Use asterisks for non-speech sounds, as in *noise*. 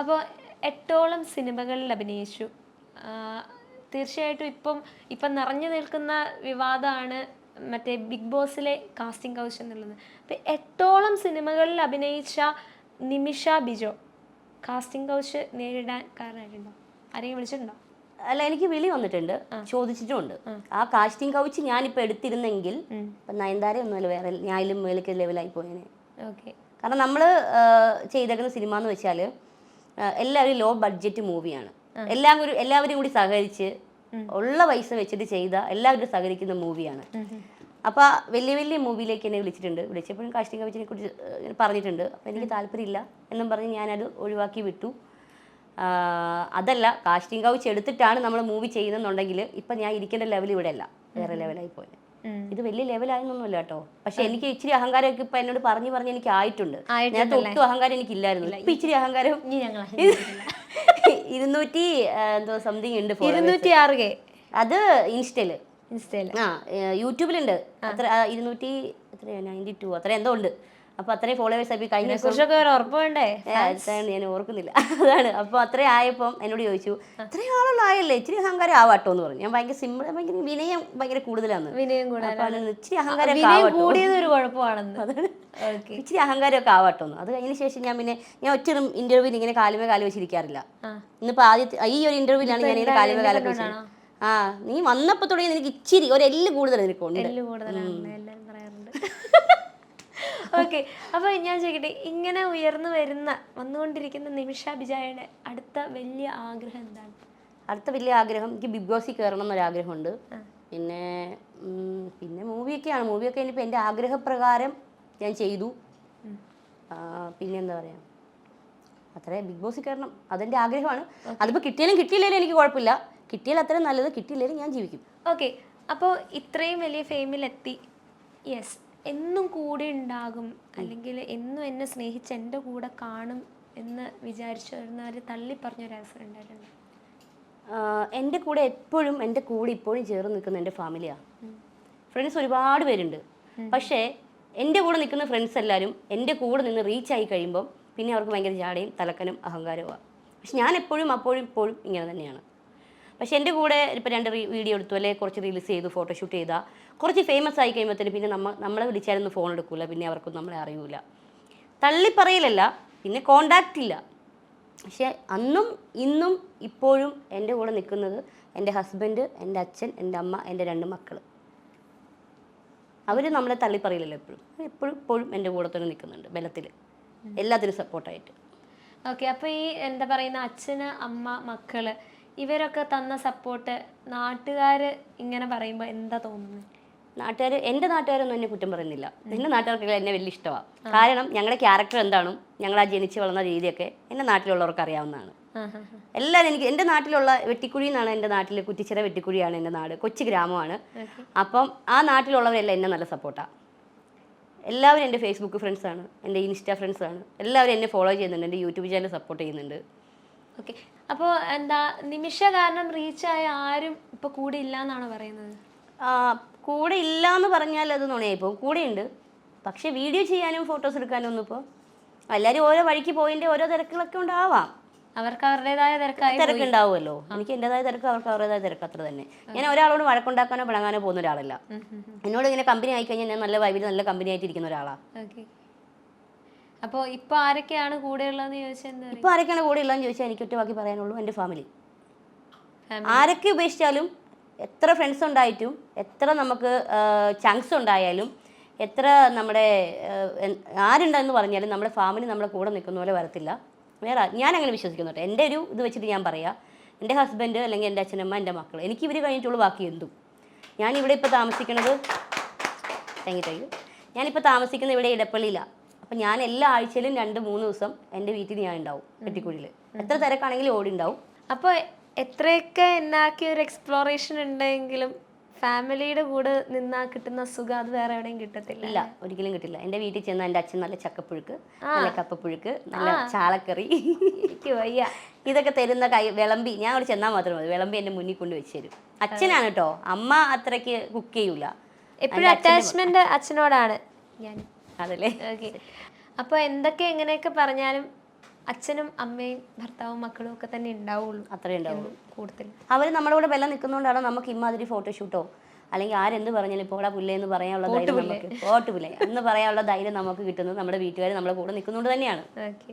അപ്പോൾ എട്ടോളം സിനിമകളിൽ അഭിനയിച്ചു. തീർച്ചയായിട്ടും ഇപ്പം ഇപ്പം നിറഞ്ഞു നിൽക്കുന്ന വിവാദമാണ് മറ്റേ ബിഗ് ബോസിലെ കാസ്റ്റിംഗ് കൗച്ച് എന്നുള്ളത്. അപ്പം എട്ടോളം സിനിമകളിൽ അഭിനയിച്ച നിമിഷ ബിജോ കാസ്റ്റിംഗ് കൗച്ച് നേരിടാൻ കാരണമായിട്ടുണ്ടോ? ആരെങ്കിലും വിളിച്ചിട്ടുണ്ടോ? അല്ല എനിക്ക് വിളി വന്നിട്ടുണ്ട്. ചോദിച്ചിട്ടുണ്ട് ആ. കാസ്റ്റിംഗ് കൗച്ച് ഞാനിപ്പോൾ എടുത്തിരുന്നെങ്കിൽ ഇപ്പം നയൻതാര ഒന്നുമല്ല വേറെ ഞാൻ അതിലും മേളിക്ക് ലെവലായി പോയേനെ. ഓക്കെ. കാരണം നമ്മൾ ചെയ്തേക്കുന്ന സിനിമ എന്ന് വെച്ചാൽ എല്ലാവരും ലോ ബഡ്ജറ്റ് മൂവിയാണ് എല്ലാവരും ഒരു എല്ലാവരും കൂടി സഹകരിച്ച് ഉള്ള പൈസ വെച്ചിട്ട് ചെയ്ത എല്ലാവരും സഹകരിക്കുന്ന മൂവിയാണ് അപ്പൊ വലിയ വലിയ മൂവിയിലേക്ക് എന്നെ വിളിച്ചിട്ടുണ്ട്. വിളിച്ചപ്പോഴും കാസ്റ്റിംഗ് കൗച്ചിനെ കുറിച്ച് പറഞ്ഞിട്ടുണ്ട്. അപ്പൊ എനിക്ക് താല്പര്യമില്ല എന്നും പറഞ്ഞ് ഞാനത് ഒഴിവാക്കി വിട്ടു. അതല്ല കാസ്റ്റിംഗ് കൗച്ച് എടുത്തിട്ടാണ് നമ്മൾ മൂവി ചെയ്യുന്നെന്നുണ്ടെങ്കിൽ ഇപ്പം ഞാൻ ഇരിക്കേണ്ട ലെവൽ ഇവിടെ അല്ല വേറെ ലെവലായി പോയത് ഇത് വലിയ ലെവലായിരുന്നൊന്നുമില്ല കേട്ടോ. പക്ഷെ എനിക്ക് ഇച്ചിരി അഹങ്കാരമൊക്കെ ഇപ്പൊ എന്നോട് പറഞ്ഞു പറഞ്ഞ് എനിക്ക് ആയിട്ടുണ്ട്. ഞാൻ ഒട്ടും അഹങ്കാരം എനിക്ക് ഇല്ലായിരുന്നു ഇപ്പൊ ഇച്ചിരി അഹങ്കാരം *laughs* ഇരുന്നൂറ്റി എന്തോ സംതിങ് ഉണ്ട്. ഇരുന്നൂറ്റി ആറ് കെ. അത് ഇൻസ്റ്റയിൽ. ഇൻസ്റ്റയിൽ. ആ യൂട്യൂബിലുണ്ട്. അത്ര ഇരുന്നൂറ്റി എത്രയാ നയന്റി ടു അത്ര എന്തോ ഉണ്ട്. അപ്പൊ അത്രയും ഫോളോവേഴ്സ് ആയി കഴിഞ്ഞ കുറച്ചൊക്കെ ഉറപ്പ് വേണ്ടേ? അതാണ് ഞാൻ ഓർക്കുന്നില്ല. അതാണ്. അപ്പൊ അത്രയും ആയപ്പം എന്നോട് ചോദിച്ചു ഇത്രയും ആളുള്ള ആയല്ലേ? ഇച്ചിരി അഹങ്കാരം ആവാട്ടോ എന്ന് പറഞ്ഞു. ഞാൻ ഭയങ്കര സിമ്പിൾ ഭയങ്കര വിനയം ഭയങ്കര കൂടുതലാണ്. വിനയം ഇച്ചിരി അഹങ്കാരം കൂടിയത് ഒരു കുഴപ്പമാണെന്ന്. ഓക്കെ. ഇച്ചിരി അഹങ്കാരമൊക്കെ ആവാട്ടോ എന്ന്. അത് കഴിഞ്ഞ ശേഷം ഞാൻ പിന്നെ ഞാൻ ഒറ്റ ഇന്റർവ്യൂവിൽ ഇങ്ങനെ കാലുമേ കാൽ വെച്ചിരിക്കാറില്ല. ഇന്നിപ്പോ ആദ്യത്തെ ഈ ഒരു ഇന്റർവ്യൂലാണ് ഞാൻ ഇങ്ങനെ കാലുമേ കാലൊക്കെ വെച്ചത്. ആ നീ വന്നപ്പോ തുടങ്ങി നിനക്ക് ഇച്ചിരി ഒരു എല്ല് കൂടുതൽ നിനക്കുണ്ട് എല്ല് എല്ലാവരും പറയാറുണ്ട്. *laughs* ഓക്കെ അപ്പോൾ ഞാൻ ചോദിക്കട്ടെ ഇങ്ങനെ ഉയർന്നു വരുന്ന വന്നുകൊണ്ടിരിക്കുന്ന നിമിഷ ബിജായുടെ അടുത്ത വലിയ ആഗ്രഹം എന്താണ്? അടുത്ത വലിയ ആഗ്രഹം എനിക്ക് ബിഗ് ബോസിൽ കയറണം എന്നൊരാഗ്രഹമുണ്ട്. പിന്നെ പിന്നെ മൂവിയൊക്കെയാണ്. മൂവിയൊക്കെ ഇനിയിപ്പോൾ എന്റെ ആഗ്രഹപ്രകാരം ഞാൻ ചെയ്തു. പിന്നെ എന്താ പറയുക അത്രേ ബിഗ് ബോസിൽ കയറണം. അതെന്റെ ആഗ്രഹമാണ്. അതിപ്പോൾ കിട്ടിയാലും കിട്ടിയില്ലെങ്കിലും എനിക്ക് കുഴപ്പമില്ല. കിട്ടിയാൽ അത്രയും നല്ലത് കിട്ടിയില്ലെങ്കിലും ഞാൻ ജീവിക്കും. ഓക്കെ അപ്പോൾ ഇത്രയും വലിയ ഫെയിമിലെത്തി യെസ് എന്നും കൂടെ ഉണ്ടാകും. അല്ലെങ്കിൽ എന്നും എന്നെ സ്നേഹിച്ച് എന്റെ കൂടെ കാണും എന്ന് വിചാരിച്ചു വരുന്നവർ തള്ളി പറഞ്ഞൊരു അവസരം ഉണ്ടായിട്ടുണ്ട്. എന്റെ കൂടെ എപ്പോഴും എന്റെ കൂടെ ഇപ്പോഴും ചേർന്ന് നിൽക്കുന്ന എന്റെ ഫാമിലിയാണ് ഫ്രണ്ട്സ് ഒരുപാട് പേരുണ്ട്. പക്ഷേ എന്റെ കൂടെ നിൽക്കുന്ന ഫ്രണ്ട്സ് എല്ലാവരും എന്റെ കൂടെ നിന്ന് റീച്ച് ആയി കഴിയുമ്പം പിന്നെ അവർക്ക് ഭയങ്കര ജാടയും തലക്കനും അഹങ്കാരവുമാണ് പക്ഷെ ഞാൻ എപ്പോഴും അപ്പോഴും ഇപ്പോഴും ഇങ്ങനെ തന്നെയാണ്. പക്ഷെ എന്റെ കൂടെ ഇപ്പോൾ രണ്ട് റീ വീഡിയോ എടുത്തു അല്ലെങ്കിൽ കുറച്ച് റീൽസ് ചെയ്തു ഫോട്ടോഷൂട്ട് ചെയ്താൽ കുറച്ച് ഫേമസ് ആയി കഴിയുമ്പോഴത്തേന് പിന്നെ നമ്മ നമ്മളെ വിളിച്ചാലൊന്നും ഫോൺ എടുക്കില്ല പിന്നെ അവർക്കൊന്നും നമ്മളെ അറിയില്ല തള്ളിപ്പറയലല്ല പിന്നെ കോണ്ടാക്റ്റ് ഇല്ല. പക്ഷേ അന്നും ഇന്നും ഇപ്പോഴും എന്റെ കൂടെ നിൽക്കുന്നത് എന്റെ ഹസ്ബൻഡ് എന്റെ അച്ഛൻ എന്റെ അമ്മ എന്റെ രണ്ട് മക്കൾ അവർ നമ്മളെ തള്ളിപ്പറയില്ലല്ലോ എപ്പോഴും. എപ്പോഴും ഇപ്പോഴും എന്റെ കൂടെ തന്നെ നിൽക്കുന്നുണ്ട് ബലത്തിൽ എല്ലാത്തിനും സപ്പോർട്ടായിട്ട് ഓക്കെ അപ്പോൾ ഈ എന്താ പറയുന്ന അച്ഛന് അമ്മ മക്കൾ ഇവരൊക്കെ തന്ന സപ്പോർട്ട് നാട്ടുകാർ ഇങ്ങനെ പറയുമ്പോൾ എന്താ തോന്നുന്നത് നാട്ടുകാർ എന്റെ നാട്ടുകാരൊന്നും എന്നെ കുറ്റം പറയുന്നില്ല. എന്റെ നാട്ടുകാർക്കെല്ലാം എന്നെ വലിയ ഇഷ്ടമാണ് കാരണം ഞങ്ങളുടെ ക്യാരക്ടർ എന്താണ് ഞങ്ങൾ ആ ജനിച്ചു വളർന്ന രീതിയൊക്കെ എന്റെ നാട്ടിലുള്ളവർക്ക് അറിയാവുന്നതാണ്. എല്ലാവരും എനിക്ക് എന്റെ നാട്ടിലുള്ള വെട്ടിക്കുഴി എന്നാണ് എന്റെ നാട്ടിൽ കുറ്റിച്ചിറ വെട്ടിക്കുഴിയാണ് എന്റെ നാട്. കൊച്ചു ഗ്രാമമാണ്. അപ്പം ആ നാട്ടിലുള്ളവരെല്ലാം എന്നെ നല്ല സപ്പോർട്ടാണ് എല്ലാവരും എന്റെ ഫേസ്ബുക്ക് ഫ്രണ്ട്സാണ് എന്റെ ഇൻസ്റ്റാ ഫ്രണ്ട്സാണ് എല്ലാവരും എന്നെ ഫോളോ ചെയ്യുന്നുണ്ട് എന്റെ യൂട്യൂബ് ചാനൽ സപ്പോർട്ട് ചെയ്യുന്നുണ്ട്. ഓക്കെ. അപ്പോൾ എന്താ നിമിഷ കാരണം റീച്ചായ ആരും ഇപ്പോൾ കൂടെ ഇല്ല എന്നാണ് പറയുന്നത് കൂടെ ഇല്ല എന്ന് പറഞ്ഞാൽ അത് നുണയായി പോകും. കൂടെയുണ്ട് പക്ഷേ വീഡിയോ ചെയ്യാനും ഫോട്ടോസ് എടുക്കാനും ഒന്നും ഇപ്പോൾ എല്ലാവരും ഓരോ വഴിക്ക് പോയിന്റെ ഓരോ തിരക്കുകളൊക്കെ ഉണ്ടാവാം. അവർക്ക് അവരുടേതായ തിരക്കായി തിരക്കുണ്ടാവുമല്ലോ. എനിക്ക് എന്റെതായ തിരക്ക് അവർക്ക് അവരുടേതായ തിരക്ക് അത്ര തന്നെ. ഞാൻ ഒരാളോട് വഴക്കുണ്ടാക്കാനോ പിണങ്ങാനോ പോകുന്ന ഒരാളല്ല. എന്നോട് ഇങ്ങനെ കമ്പനി ആയിക്കഴിഞ്ഞാൽ ഞാൻ നല്ല വൈബിൽ നല്ല കമ്പനി ആയിട്ടിരിക്കുന്ന ഒരാളാണ് അപ്പോൾ ഇപ്പൊ ആരൊക്കെയാണ് കൂടെയുള്ളതെന്ന് ചോദിച്ചാൽ ഇപ്പൊ ആരൊക്കെയാണ് കൂടെ ഉള്ളതെന്ന് ചോദിച്ചാൽ എനിക്ക് ഒറ്റ ബാക്കി പറയാനുള്ളൂ എന്റെ ഫാമിലി. ആരൊക്കെ ഉപേക്ഷിച്ചാലും എത്ര ഫ്രണ്ട്സ് ഉണ്ടായിട്ടും എത്ര നമുക്ക് ചങ്ക്സ് ഉണ്ടായാലും എത്ര നമ്മുടെ ആരുണ്ടെന്ന് പറഞ്ഞാലും നമ്മുടെ ഫാമിലി നമ്മുടെ കൂടെ നിൽക്കുന്ന പോലെ വരത്തില്ല. വേറെ ഞാൻ അങ്ങനെ വിശ്വസിക്കുന്നു കേട്ടോ. എന്റെ ഒരു ഇത് വെച്ചിട്ട് ഞാൻ പറയാം എന്റെ ഹസ്ബൻഡ് അല്ലെങ്കിൽ എന്റെ അച്ഛനമ്മ എന്റെ മക്കൾ എനിക്ക് ഇവർ കഴിഞ്ഞിട്ടുള്ള ബാക്കി എന്തും. ഞാനിവിടെ ഇവിടെ ഇപ്പോൾ താമസിക്കുന്നത് താങ്ക് യു താങ്ക് യു ഞാനിപ്പോൾ താമസിക്കുന്നത് ഇവിടെ ഇടപ്പള്ളിയിലാണ് അപ്പം ഞാൻ എല്ലാ ആഴ്ചയിലും രണ്ട് മൂന്ന് ദിവസം എന്റെ വീട്ടിൽ ഞാൻ ഉണ്ടാവും പെട്ടിക്കുഴിയിൽ എത്ര തിരക്കാണെങ്കിലും ഓടി ഉണ്ടാവും. അപ്പോൾ എത്രയൊക്കെ എന്നാക്കിയ ഒരു എക്സ്പ്ലോറേഷൻ ഉണ്ടെങ്കിലും ഫാമിലിയുടെ കൂടെ നിന്നാ കിട്ടുന്ന സുഖം അത് വേറെ എവിടെയും കിട്ടത്തില്ല ഇല്ല ഒരിക്കലും കിട്ടില്ല. എന്റെ വീട്ടിൽ ചെന്ന എന്റെ അച്ഛൻ നല്ല ചക്കപ്പുഴുക്ക് നല്ല കപ്പപ്പുഴുക്ക് നല്ല ചാളക്കറി. വയ്യ. ഇതൊക്കെ തരുന്ന കൈ വിളമ്പി ഞാൻ അവിടെ ചെന്നാൽ മാത്രം മതി വിളമ്പി എന്റെ മുന്നിൽ കൊണ്ട് വെച്ച് തരും അച്ഛനാണ് കേട്ടോ. അമ്മ അത്രയ്ക്ക് കുക്ക് ചെയ്യൂല. എപ്പോഴും അറ്റാച്ച്മെന്റ് അച്ഛനോടാണ്. ഞാൻ അതല്ലേ? ഓക്കെ. അപ്പോൾ എന്തൊക്കെ എങ്ങനെയൊക്കെ പറഞ്ഞാലും അച്ഛനും അമ്മയും ഭർത്താവും മക്കളും ഒക്കെ തന്നെ ഉണ്ടാവുള്ളൂ അത്രേ ഉണ്ടാവുള്ളൂ. കൂടുതൽ. അവർ നമ്മുടെ കൂടെ വെള്ളം നിൽക്കുന്നതുകൊണ്ടാണ് നമുക്ക് ഇമാതിരി ഫോട്ടോഷൂട്ടോ അല്ലെങ്കിൽ ആരെന്ത് പറഞ്ഞാലും ഇപ്പോൾ പുല്ലേ എന്ന് പറയാനുള്ള ധൈര്യം നമുക്ക്. പുല്ലേ എന്ന് പറയാനുള്ള ധൈര്യം നമുക്ക് കിട്ടുന്നത് നമ്മുടെ വീട്ടുകാർ നമ്മുടെ കൂടെ നിൽക്കുന്നതുകൊണ്ട് തന്നെയാണ്. ഓക്കെ.